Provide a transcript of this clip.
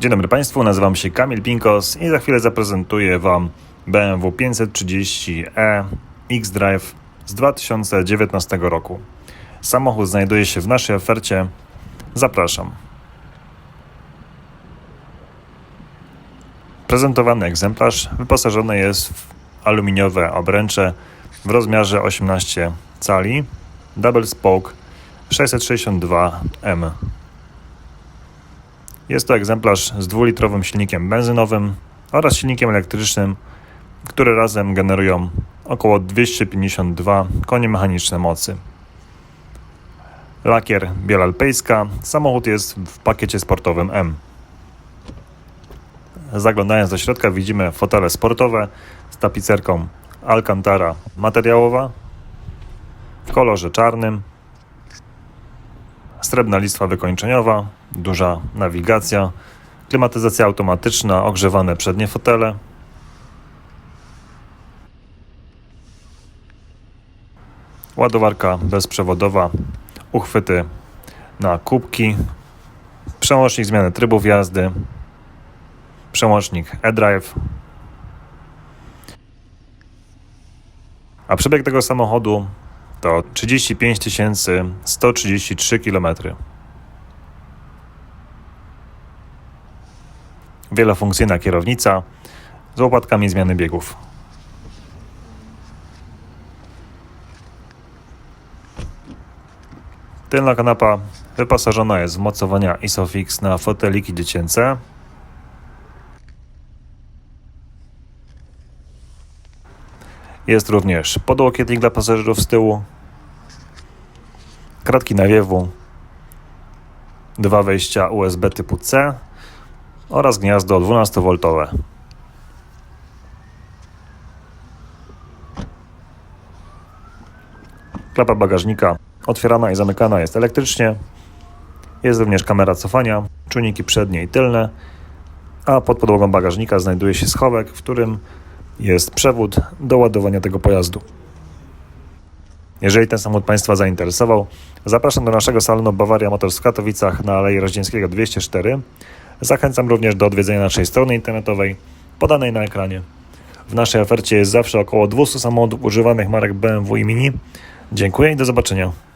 Dzień dobry Państwu, nazywam się Kamil Pinkos i za chwilę zaprezentuję Wam BMW 530e X-Drive z 2019 roku. Samochód znajduje się w naszej ofercie. Zapraszam. Prezentowany egzemplarz wyposażony jest w aluminiowe obręcze w rozmiarze 18 cali Double Spoke 662M. Jest to egzemplarz z dwulitrowym silnikiem benzynowym oraz silnikiem elektrycznym, które razem generują około 252 konie mechaniczne mocy. Lakier biela alpejska. Samochód jest w pakiecie sportowym M. Zaglądając do środka widzimy fotele sportowe z tapicerką Alcantara materiałowa w kolorze czarnym. Srebrna listwa wykończeniowa, duża nawigacja, klimatyzacja automatyczna, ogrzewane przednie fotele. Ładowarka bezprzewodowa, uchwyty na kubki, przełącznik zmiany trybów jazdy, przełącznik eDrive. A przebieg tego samochodu to 35 133 km. Wielofunkcyjna kierownica z łopatkami zmiany biegów. Tylna kanapa wyposażona jest w mocowania Isofix na foteliki dziecięce. Jest również podłokietnik dla pasażerów z tyłu, kratki nawiewu, dwa wejścia USB typu C oraz gniazdo 12V. Klapa bagażnika otwierana i zamykana jest elektrycznie. Jest również kamera cofania, czujniki przednie i tylne, a pod podłogą bagażnika znajduje się schowek, w którym jest przewód do ładowania tego pojazdu. Jeżeli ten samochód Państwa zainteresował, zapraszam do naszego salonu Bawaria Motors w Katowicach na Alei Roździńskiego 204. Zachęcam również do odwiedzenia naszej strony internetowej podanej na ekranie. W naszej ofercie jest zawsze około 200 samochodów używanych marek BMW i Mini. Dziękuję i do zobaczenia.